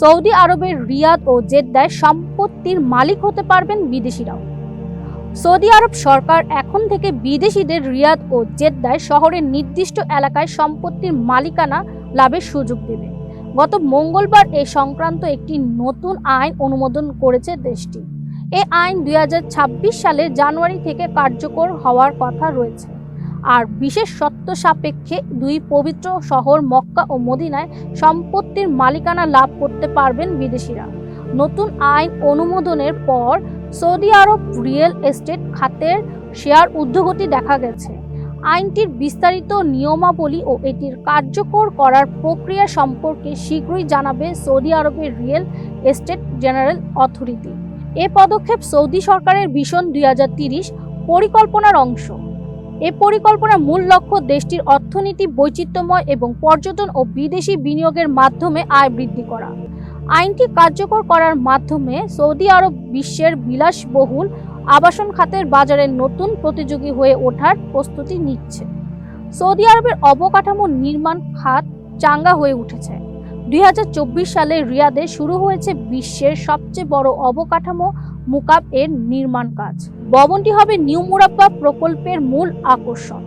Saudi আরবের রিয়াদ ও জেদ্দায় সম্পত্তির মালিক হতে পারবেন বিদেশিরাও। সৌদি আরব সরকার এখন থেকে বিদেশিদের রিয়াদ ও জেদ্দায় শহরের নির্দিষ্ট এলাকায় সম্পত্তির মালিকানা লাভের সুযোগ দেবে। গত মঙ্গলবার এ সংক্রান্ত একটি নতুন আইন অনুমোদন করেছে দেশটি। এ আইন দুই সালের জানুয়ারি থেকে কার্যকর হওয়ার কথা রয়েছে। আর বিশেষ শর্ত সাপেক্ষে দুই পবিত্র শহর মক্কা ও মদিনায় সম্পত্তির মালিকানা লাভ করতে পারবেন বিদেশিরা। নতুন আইন অনুমোদনের পর সৌদি আরব রিয়েল এস্টেট খাতের শেয়ার ঊর্ধ্বগতি দেখা গেছে। আইনটির বিস্তারিত নিয়মাবলী ও এটির কার্যকর করার প্রক্রিয়া সম্পর্কে শীঘ্রই জানাবে সৌদি আরবের রিয়েল এস্টেট জেনারেল অথরিটি। এ পদক্ষেপ সৌদি সরকারের ভিশন দুই পরিকল্পনার অংশ। এ পরিকল্পনার মূল লক্ষ্য দেশটির অর্থনীতি বৈচিত্র্যময় এবং পর্যটন ও বিদেশি বিনিয়োগের মাধ্যমে আয় বৃদ্ধি করা। আইনটি কার্যকর করার মাধ্যমে সৌদি আরব বিশ্বের বিলাসবহুল আবাসন খাতের বাজারে নতুন প্রতিযোগী হয়ে ওঠার প্রস্তুতি নিচ্ছে। সৌদি আরবের অবকাঠামো নির্মাণ খাত চাঙ্গা হয়ে উঠেছে। দুই হাজার চব্বিশ সালে রিয়াদে শুরু হয়েছে বিশ্বের সবচেয়ে বড় অবকাঠামো মুকাব এর নির্মাণ কাজ। ভবনটি হবে নিউ মুরাব্বা প্রকল্পের মূল আকর্ষণ।